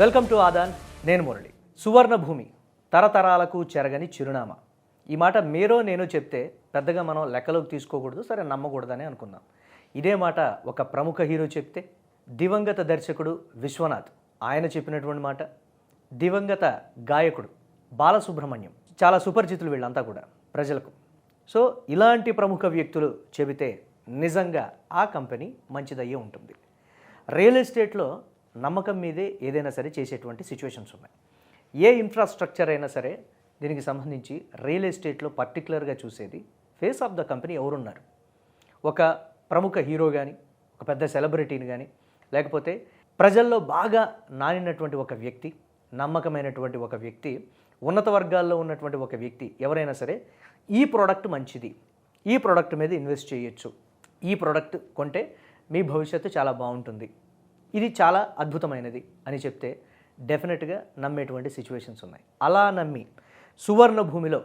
Welcome to Aadan నేను మురళి. సువర్ణ భూమి తరతరాలకు చెరగని చిరునామా. ఈ మాట మీరో నేను చెప్తే పెద్దగా మనం లెక్కలోకి తీసుకోకూడదు సరే నమ్మకూడదని అనుకుందాం. ఇదే మాట ఒక ప్రముఖ హీరో చెప్తే దివంగత దర్శకుడు విశ్వనాథ్ ఆయన చెప్పినటువంటి మాట దివంగత గాయకుడు బాలసుబ్రహ్మణ్యం. చాలా సుపరిచితులు వీళ్ళంతా కూడా ప్రజలకు. సో ఇలాంటి ప్రముఖ వ్యక్తులు చెబితే నిజంగా ఆ కంపెనీ మంచిదయ్యే ఉంటుంది. రియల్ ఎస్టేట్లో నమ్మకం మీదే ఏదైనా సరే చేసేటువంటి సిచ్యువేషన్స్ ఉన్నాయి. ఏ ఇన్ఫ్రాస్ట్రక్చర్ అయినా సరే దీనికి సంబంధించి రియల్ ఎస్టేట్లో పర్టికులర్గా చూసేది ఫేస్ ఆఫ్ ద కంపెనీ ఎవరున్నారు? ఒక ప్రముఖ హీరో కానీ ఒక పెద్ద సెలబ్రిటీని కానీ లేకపోతే ప్రజల్లో బాగా నానినటువంటి ఒక వ్యక్తి నమ్మకమైనటువంటి ఒక వ్యక్తి ఉన్నత వర్గాల్లో ఉన్నటువంటి ఒక వ్యక్తి ఎవరైనా సరే ఈ ప్రోడక్ట్ మంచిది. ఈ ప్రోడక్ట్ మీద ఇన్వెస్ట్ చేయొచ్చు. ఈ ప్రోడక్ట్ కొంటే మీ భవిష్యత్తు చాలా బాగుంటుంది. ఇది చాలా అద్భుతమైనది అని చెప్తే డెఫినెట్గా నమ్మేటువంటి సిచ్యువేషన్స్ ఉన్నాయి. అలా నమ్మి సువర్ణ భూమిలో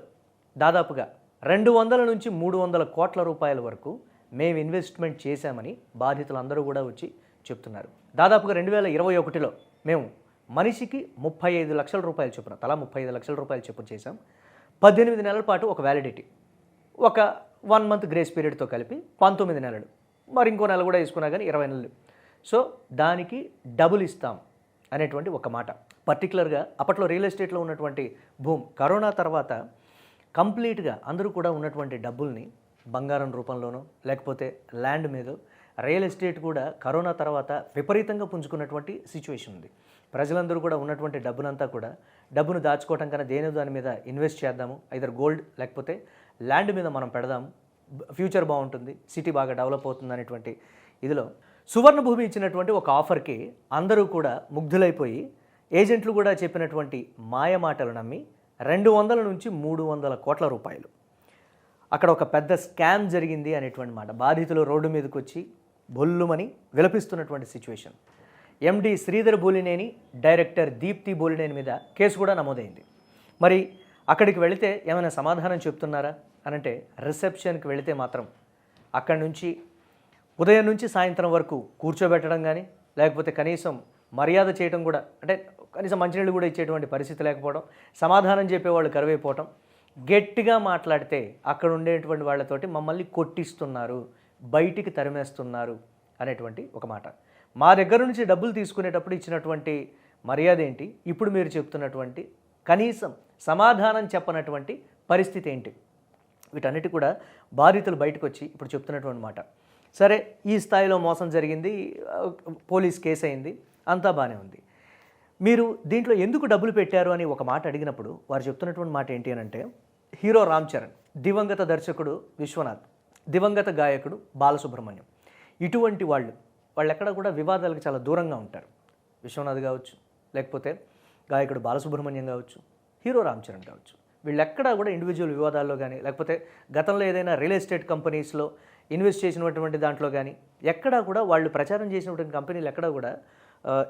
దాదాపుగా రెండు వందల నుంచి మూడు వందల కోట్ల రూపాయల వరకు మేము ఇన్వెస్ట్మెంట్ చేశామని బాధితులందరూ కూడా వచ్చి చెప్తున్నారు. దాదాపుగా రెండు వేల ఇరవై ఒకటిలో మేము మనిషికి ముప్పై ఐదు లక్షల రూపాయలు చొప్పున తలా ముప్పై ఐదు లక్షల రూపాయలు చొప్పున చేశాం. పద్దెనిమిది నెలల పాటు ఒక వ్యాలిడిటీ ఒక వన్ మంత్ గ్రేస్ పీరియడ్తో కలిపి పంతొమ్మిది నెలలు. మరి ఇంకో నెల కూడా వేసుకున్నా కానీ ఇరవై నెలలు. సో దానికి డబుల్ ఇస్తాం అనేటువంటి ఒక మాట. పర్టికులర్గా అప్పట్లో రియల్ ఎస్టేట్లో ఉన్నటువంటి భూమ్ కరోనా తర్వాత కంప్లీట్గా అందరూ కూడా ఉన్నటువంటి డబ్బుల్ని బంగారం రూపంలోనో లేకపోతే ల్యాండ్ మీద రియల్ ఎస్టేట్ కూడా కరోనా తర్వాత విపరీతంగా పుంజుకున్నటువంటి సిచ్యువేషన్ ఉంది. ప్రజలందరూ కూడా ఉన్నటువంటి డబ్బునంతా కూడా డబ్బును దాచుకోవటం కన్నా దేని దాని మీద ఇన్వెస్ట్ చేద్దాము? ఐదర్ గోల్డ్ లేకపోతే ల్యాండ్ మీద మనం పెడదాము ఫ్యూచర్ బాగుంటుంది సిటీ బాగా డెవలప్ అవుతుంది అనేటువంటి ఇదిలో సువర్ణభూమి ఇచ్చినటువంటి ఒక ఆఫర్కి అందరూ కూడా ముగ్ధులైపోయి ఏజెంట్లు కూడా చెప్పినటువంటి మాయ మాటలు నమ్మి రెండు వందల నుంచి మూడు వందల కోట్ల రూపాయలు. అక్కడ ఒక పెద్ద స్కామ్ జరిగింది అనేటువంటి మాట. బాధితులు రోడ్డు మీదకి వచ్చి బొల్లుమని విలపిస్తున్నటువంటి situation. MD Sridhar Bolineni director Deepthi Bolineni మీద కేసు కూడా నమోదైంది. మరి అక్కడికి వెళితే ఏమైనా సమాధానం చెప్తున్నారా? అనంటే రిసెప్షన్కి వెళితే మాత్రం అక్కడి నుంచి ఉదయం నుంచి సాయంత్రం వరకు కూర్చోబెట్టడం కానీ లేకపోతే కనీసం మర్యాద చేయడం కూడా అంటే కనీసం మంచినీళ్ళు కూడా ఇచ్చేటువంటి పరిస్థితి లేకపోవడం సమాధానం చెప్పేవాళ్ళు కరువైపోవటం గట్టిగా మాట్లాడితే అక్కడ ఉండేటువంటి వాళ్ళతోటి మమ్మల్ని కొట్టిస్తున్నారు బయటికి తరిమేస్తున్నారు అనేటువంటి ఒక మాట. మా దగ్గర నుంచి డబ్బులు తీసుకునేటప్పుడు ఇచ్చినటువంటి మర్యాద ఏంటి? ఇప్పుడు మీరు చెప్తున్నటువంటి కనీసం సమాధానం చెప్పనటువంటి పరిస్థితి ఏంటి? వీటన్నిటి కూడా బాధితులు బయటకు వచ్చి ఇప్పుడు చెప్తున్నటువంటి మాట. సరే ఈ స్థాయిలో మోసం జరిగింది పోలీస్ కేసు అయింది అంతా బాగానే ఉంది. మీరు దీంట్లో ఎందుకు డబ్బులు పెట్టారు అని ఒక మాట అడిగినప్పుడు వారు చెప్తున్నటువంటి మాట ఏంటి అని అంటే హీరో రామ్ చరణ్ దివంగత దర్శకుడు విశ్వనాథ్ దివంగత గాయకుడు బాలసుబ్రహ్మణ్యం ఇటువంటి వాళ్ళు వాళ్ళు ఎక్కడ కూడా వివాదాలకు చాలా దూరంగా ఉంటారు. విశ్వనాథ్ కావచ్చు లేకపోతే గాయకుడు బాలసుబ్రహ్మణ్యం కావచ్చు హీరో రామ్ చరణ్ కావచ్చు. వీళ్ళెక్కడా కూడా ఇండివిజువల్ వివాదాల్లో కానీ లేకపోతే గతంలో ఏదైనా రియల్ ఎస్టేట్ కంపెనీస్లో ఇన్వెస్ట్ చేసినటువంటి దాంట్లో కానీ ఎక్కడా కూడా వాళ్ళు ప్రచారం చేసినటువంటి కంపెనీలు ఎక్కడా కూడా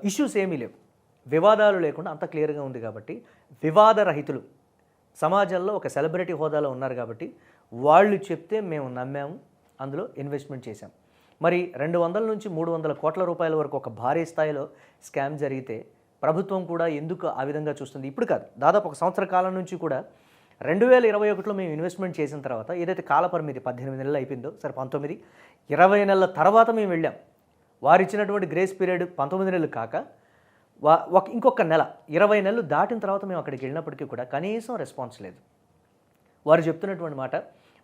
ఇష్యూస్ ఏమీ లేవు. వివాదాలు లేకుండా అంత క్లియర్గా ఉంది కాబట్టి వివాద రహితులు సమాజంలో ఒక సెలబ్రిటీ హోదాలో ఉన్నారు కాబట్టి వాళ్ళు చెప్తే మేము నమ్మాము అందులో ఇన్వెస్ట్మెంట్ చేశాం. మరి రెండు వందల నుంచి మూడు వందల కోట్ల రూపాయల వరకు ఒక భారీ స్థాయిలో స్కామ్ జరిగితే ప్రభుత్వం కూడా ఎందుకు ఆ విధంగా చూస్తుంది? ఇప్పుడు కాదు దాదాపు ఒక సంవత్సర కాలం నుంచి కూడా రెండు వేల ఇరవై ఒకటిలో మేము ఇన్వెస్ట్మెంట్ చేసిన తర్వాత ఏదైతే కాలపరిమితి పద్దెనిమిది నెలలు అయిపోయిందో సరే పంతొమ్మిది ఇరవై నెలల తర్వాత మేము వెళ్ళాం. వారు ఇచ్చినటువంటి గ్రేస్ పీరియడ్ పంతొమ్మిది నెలలు కాక వా ఒక ఇంకొక నెల ఇరవై నెలలు దాటిన తర్వాత మేము అక్కడికి వెళ్ళినప్పటికీ కూడా కనీసం రెస్పాన్స్ లేదు. వారు చెప్తున్నటువంటి మాట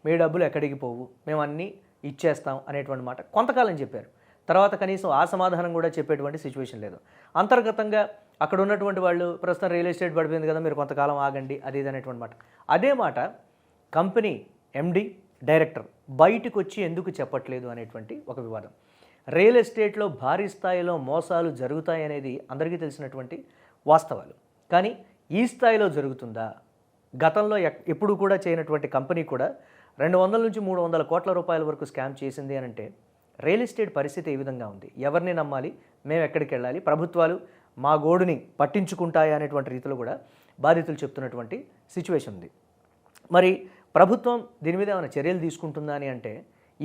మీ డబ్బులు ఎక్కడికి పోవు మేము అన్నీ ఇచ్చేస్తాం అనేటువంటి మాట కొంతకాలం చెప్పారు. తర్వాత కనీసం ఆ సమాధానం కూడా చెప్పేటువంటి సిచ్యువేషన్ లేదు. అంతర్గతంగా అక్కడ ఉన్నటువంటి వాళ్ళు ప్రస్తుతం రియల్ ఎస్టేట్ పడిపోయింది కదా మీరు కొంతకాలం ఆగండి అది ఇది అనేటువంటి మాట. అదే మాట కంపెనీ ఎండి డైరెక్టర్ బయటకు వచ్చి ఎందుకు చెప్పట్లేదు అనేటువంటి ఒక వివాదం. రియల్ ఎస్టేట్లో భారీ స్థాయిలో మోసాలు జరుగుతాయి అనేది అందరికీ తెలిసినటువంటి వాస్తవాలు. కానీ ఈ స్థాయిలో జరుగుతుందా? గతంలో ఎక్- ఎప్పుడు కూడా చేయనటువంటి కంపెనీ కూడా రెండు వందల నుంచి మూడు వందల కోట్ల రూపాయల వరకు స్కామ్ చేసింది అని అంటే రియల్ ఎస్టేట్ పరిస్థితి ఏ విధంగా ఉంది? ఎవరిని నమ్మాలి? మేము ఎక్కడికి వెళ్ళాలి? ప్రభుత్వాలు మా గోడుని పట్టించుకుంటాయా అనేటువంటి రీతిలో కూడా బాధితులు చెప్తున్నటువంటి సిచ్యువేషన్ ఉంది. మరి ప్రభుత్వం దీని మీద ఏమైనా చర్యలు తీసుకుంటుందా అని అంటే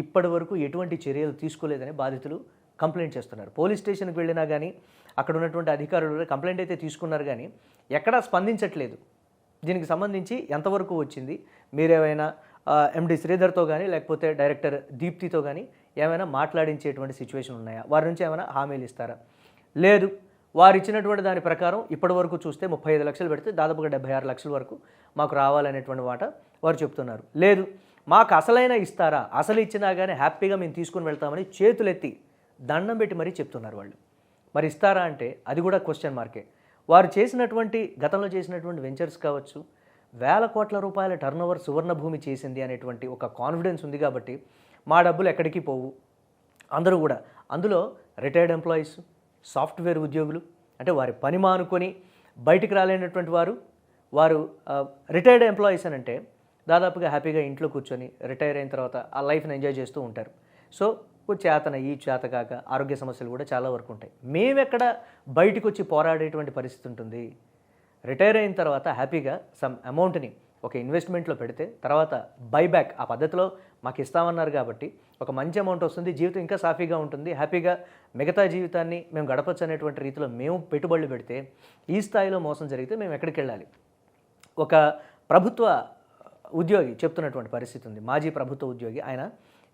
ఇప్పటి వరకు ఎటువంటి చర్యలు తీసుకోలేదని బాధితులు కంప్లైంట్ చేస్తున్నారు. పోలీస్ స్టేషన్కి వెళ్ళినా కానీ అక్కడ ఉన్నటువంటి అధికారులు కంప్లైంట్ అయితే తీసుకున్నారు కానీ ఎక్కడా స్పందించట్లేదు. దీనికి సంబంధించి ఎంతవరకు వచ్చింది? మీరేమైనా ఎండి శ్రీధర్తో కానీ లేకపోతే డైరెక్టర్ దీప్తితో కానీ ఏమైనా మాట్లాడించేటువంటి సిచ్యువేషన్ ఉన్నాయా? వారి నుంచి ఏమైనా హామీలు ఇస్తారా? లేదు. వారు ఇచ్చినటువంటి దాని ప్రకారం ఇప్పటి వరకు చూస్తే ముప్పై ఐదు లక్షలు పెడితే దాదాపుగా డెబ్బై ఆరు లక్షల వరకు మాకు రావాలనేటువంటి మాట వారు చెప్తున్నారు. లేదు. మాకు అసలైన ఇస్తారా? అసలు ఇచ్చినా కానీ హ్యాపీగా మేము తీసుకుని వెళ్తామని చేతులెత్తి దండం పెట్టి మరీ చెప్తున్నారు వాళ్ళు. మరి ఇస్తారా అంటే అది కూడా క్వశ్చన్ మార్కే వారు చేసినటువంటి గతంలో చేసినటువంటి వెంచర్స్ కావచ్చు వేల కోట్ల రూపాయల టర్నోవర్ సువర్ణభూమి చేసింది అనేటువంటి ఒక కాన్ఫిడెన్స్ ఉంది కాబట్టి మా డబ్బులు ఎక్కడికి పోవు. అందరూ కూడా. అందులో రిటైర్డ్ ఎంప్లాయీస్ సాఫ్ట్వేర్ ఉద్యోగులు అంటే వారి పని మానుకొని బయటికి రాలేనటువంటి వారు వారు రిటైర్డ్ ఎంప్లాయీస్ అని అంటే దాదాపుగా హ్యాపీగా ఇంట్లో కూర్చొని రిటైర్ అయిన తర్వాత ఆ లైఫ్ని ఎంజాయ్ చేస్తూ ఉంటారు. సో చేతన ఈ చేత కాక ఆరోగ్య సమస్యలు కూడా చాలా వరకు ఉంటాయి. మేమెక్కడ బయటకు వచ్చి పోరాడేటువంటి పరిస్థితి ఉంటుంది? రిటైర్ అయిన తర్వాత హ్యాపీగా సమ్ అమౌంట్ని ఒక ఇన్వెస్ట్మెంట్లో పెడితే తర్వాత బైబ్యాక్ ఆ పద్ధతిలో మాకు ఇస్తామన్నారు కాబట్టి ఒక మంచి అమౌంట్ వస్తుంది జీవితం ఇంకా సాఫీగా ఉంటుంది హ్యాపీగా మిగతా జీవితాన్ని మేము గడపచ్చు అనేటువంటి రీతిలో మేము పెట్టుబడులు పెడితే ఈ స్థాయిలో మోసం జరిగితే మేము ఎక్కడికి వెళ్ళాలి? ఒక ప్రభుత్వ ఉద్యోగి చెప్తున్నటువంటి పరిస్థితి ఉంది. మాజీ ప్రభుత్వ ఉద్యోగి ఆయన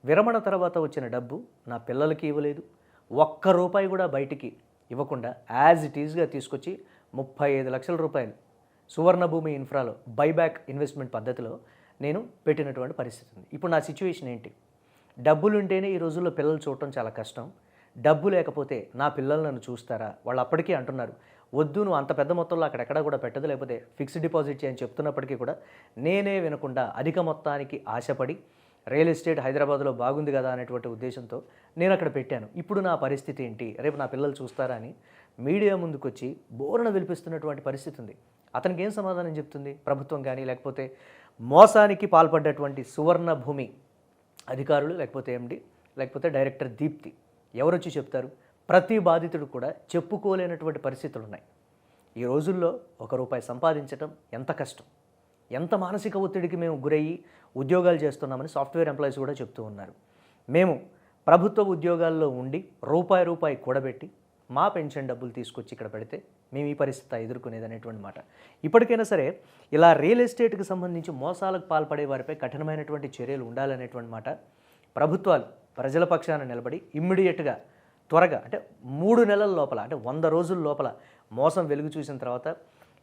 విరమణ తర్వాత వచ్చిన డబ్బు నా పిల్లలకి ఇవ్వలేదు. ఒక్క రూపాయి కూడా బయటికి ఇవ్వకుండా యాజ్ ఇట్ ఈజ్గా తీసుకొచ్చి ముప్పై ఐదు లక్షల రూపాయలు సువర్ణభూమి ఇన్ఫ్రాలో బైబ్యాక్ ఇన్వెస్ట్మెంట్ పద్ధతిలో నేను పెట్టినటువంటి పరిస్థితి ఉంది. ఇప్పుడు నా సిచ్యువేషన్ ఏంటి? డబ్బులు ఉంటేనే ఈ రోజుల్లో పిల్లలు చూడటం చాలా కష్టం. డబ్బు లేకపోతే నా పిల్లలు నన్ను చూస్తారా? వాళ్ళు అప్పటికీ అంటున్నారు వద్దు నువ్వు అంత పెద్ద మొత్తంలో అక్కడెక్కడ కూడా పెట్టదు. లేకపోతే ఫిక్స్డ్ డిపాజిట్ చేయని చెప్తున్నప్పటికీ కూడా నేనే వినకుండా అధిక మొత్తానికి ఆశపడి రియల్ ఎస్టేట్ హైదరాబాద్లో బాగుంది కదా అనేటువంటి ఉద్దేశంతో నేను అక్కడ పెట్టాను. ఇప్పుడు నా పరిస్థితి ఏంటి? రేపు నా పిల్లలు చూస్తారా అని మీడియా ముందుకొచ్చి బోరణ విలిపిస్తున్నటువంటి పరిస్థితి ఉంది. అతనికి ఏం సమాధానం చెప్తుంది? ప్రభుత్వం కానీ లేకపోతే మోసానికి పాల్పడ్డటువంటి సువర్ణ భూమి అధికారులు లేకపోతే ఎండి లేకపోతే డైరెక్టర్ దీప్తి ఎవరొచ్చి చెప్తారు? ప్రతి బాధితుడు కూడా చెప్పుకోలేనటువంటి పరిస్థితులు ఉన్నాయి ఈ రోజుల్లో ఒక రూపాయి సంపాదించడం ఎంత కష్టం? ఎంత మానసిక ఒత్తిడికి మేము గురయ్యి ఉద్యోగాలు చేస్తున్నామని సాఫ్ట్వేర్ ఎంప్లాయీస్ కూడా చెప్తూ ఉన్నారు. మేము ప్రభుత్వ ఉద్యోగాల్లో ఉండి రూపాయి రూపాయి కూడబెట్టి మా పెన్షన్ డబ్బులు తీసుకొచ్చి ఇక్కడ పెడితే మేము ఈ పరిస్థితి ఎదుర్కొనేది అనేటువంటి మాట. ఇప్పటికైనా సరే ఇలా రియల్ ఎస్టేట్కి సంబంధించి మోసాలకు పాల్పడే వారిపై కఠినమైనటువంటి చర్యలు ఉండాలనేటువంటి మాట ప్రభుత్వాలు ప్రజల పక్షాన నిలబడి ఇమ్మీడియట్గా త్వరగా అంటే మూడు నెలల లోపల అంటే వంద రోజుల లోపల మోసం వెలుగు చూసిన తర్వాత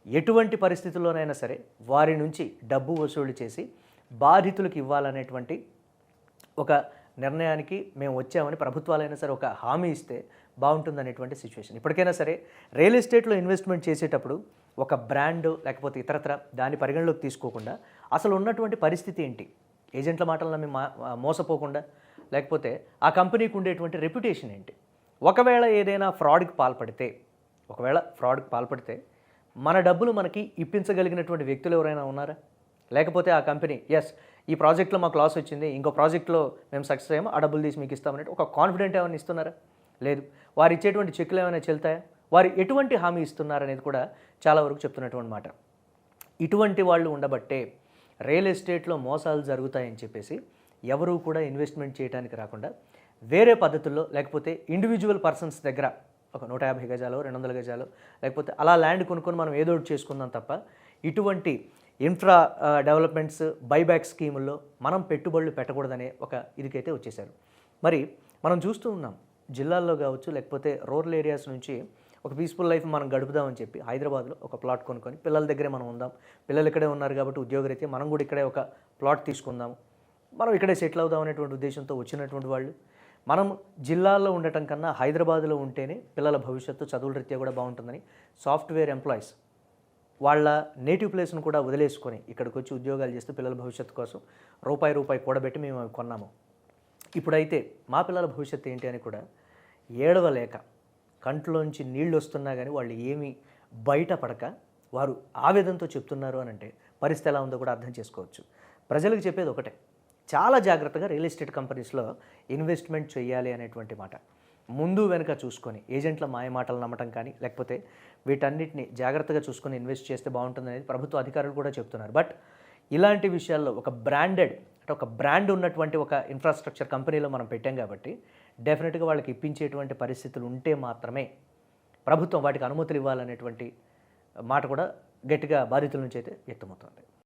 ఎటువంటి పరిస్థితుల్లోనైనా సరే వారి నుంచి డబ్బు వసూలు చేసి బాధితులకు ఇవ్వాలనేటువంటి ఒక నిర్ణయానికి మేము వచ్చామని ప్రభుత్వాలైనా సరే ఒక హామీ ఇస్తే బాగుంటుందనేటువంటి సిచ్యువేషన్ ఇప్పటికైనా సరే రియల్ ఎస్టేట్లో ఇన్వెస్ట్మెంట్ చేసేటప్పుడు ఒక బ్రాండ్ లేకపోతే ఇతరత్ర దాని పరిగణలోకి తీసుకోకుండా అసలు ఉన్నటువంటి పరిస్థితి ఏంటి? ఏజెంట్ల మాటలను మేము మా- మోసపోకుండా లేకపోతే ఆ కంపెనీకి ఉండేటువంటి రెప్యుటేషన్ ఏంటి? ఒకవేళ ఏదైనా ఫ్రాడ్కి పాల్పడితే ఒకవేళ ఫ్రాడ్కి పాల్పడితే మన డబ్బులు మనకి ఇప్పించగలిగినటువంటి వ్యక్తులు ఎవరైనా ఉన్నారా? లేకపోతే ఆ కంపెనీ ఎస్ ఈ ప్రాజెక్ట్లో మాకు లాస్ వచ్చింది ఇంకో ప్రాజెక్ట్లో మేము సక్సెస్ అయ్యాము ఆ డబ్బులు తీసి మీకు ఇస్తామని ఒక కాన్ఫిడెంట్ ఏమైనా ఇస్తున్నారా? లేదు. వారు ఇచ్చేటువంటి చెక్కులు ఏమైనా చెల్తాయా వారు ఎటువంటి హామీ ఇస్తున్నారనేది కూడా చాలా వరకు చెప్తున్నటువంటి మాట. ఇటువంటి వాళ్ళు ఉండబట్టే రియల్ ఎస్టేట్లో మోసాలు జరుగుతాయని చెప్పేసి ఎవరూ కూడా ఇన్వెస్ట్మెంట్ చేయడానికి రాకుండా వేరే పద్ధతుల్లో లేకపోతే ఇండివిజువల్ పర్సన్స్ దగ్గర ఒక నూట యాభై గజాలు రెండు వందల గజాలు లేకపోతే అలా ల్యాండ్ కొనుక్కొని మనం ఏదో ఒకటి చేసుకుందాం తప్ప ఇటువంటి ఇన్ఫ్రా డెవలప్మెంట్స్ బైబ్యాక్ స్కీముల్లో మనం పెట్టుబడులు పెట్టకూడదనే ఒక ఇదికైతే వచ్చేసారు మరి మనం చూస్తూ ఉన్నాం జిల్లాల్లో కావచ్చు లేకపోతే రూరల్ ఏరియాస్ నుంచి ఒక పీస్ఫుల్ లైఫ్ మనం గడుపుదామని చెప్పి హైదరాబాద్లో ఒక ప్లాట్ కొనుక్కొని పిల్లల దగ్గరే మనం ఉందాం. పిల్లలు ఇక్కడే ఉన్నారు కాబట్టి ఉద్యోగరీత్యా మనం కూడా ఇక్కడే ఒక ప్లాట్ తీసుకుందాం. మనం ఇక్కడే సెటిల్ అవుదాం అనేటువంటి ఉద్దేశంతో వచ్చినటువంటి వాళ్ళు మనం జిల్లాల్లో ఉండటం కన్నా హైదరాబాద్లో ఉంటేనే పిల్లల భవిష్యత్తు చదువుల రీత్యా కూడా బాగుంటుందని సాఫ్ట్వేర్ ఎంప్లాయీస్ వాళ్ళ నేటివ్ ప్లేస్ను కూడా వదిలేసుకొని ఇక్కడికి వచ్చి ఉద్యోగాలు చేస్తూ పిల్లల భవిష్యత్తు కోసం రూపాయి రూపాయి కూడబెట్టి మేము అవి కొన్నాము. ఇప్పుడైతే మా పిల్లల భవిష్యత్తు ఏంటి అని కూడా ఏడవలేక కంట్లోంచి నీళ్ళు వస్తున్నా కానీ వాళ్ళు ఏమీ బయటపడక వారు ఆవేదనతో చెప్తున్నారు అని అంటే పరిస్థితి ఎలా ఉందో కూడా అర్థం చేసుకోవచ్చు. ప్రజలకు చెప్పేది ఒకటే చాలా జాగ్రత్తగా రియల్ ఎస్టేట్ కంపెనీస్లో ఇన్వెస్ట్మెంట్ చేయాలి అనేటువంటి మాట. ముందు వెనుక చూసుకొని ఏజెంట్ల మాయ మాటలు నమ్మటం కానీ లేకపోతే వీటన్నిటిని జాగ్రత్తగా చూసుకొని ఇన్వెస్ట్ చేస్తే బాగుంటుంది అనేది ప్రభుత్వ అధికారులు కూడా చెప్తున్నారు. బట్ ఇలాంటి విషయాల్లో ఒక బ్రాండెడ్ అంటే ఒక బ్రాండ్ ఉన్నటువంటి ఒక ఇన్ఫ్రాస్ట్రక్చర్ కంపెనీలో మనం పెట్టాం కాబట్టి డెఫినెట్గా వాళ్ళకి ఇప్పించేటువంటి పరిస్థితులు ఉంటే మాత్రమే ప్రభుత్వం వాటికి అనుమతులు ఇవ్వాలనేటువంటి మాట కూడా గట్టిగా బాధితుల నుంచి అయితే వ్యక్తమవుతుంది.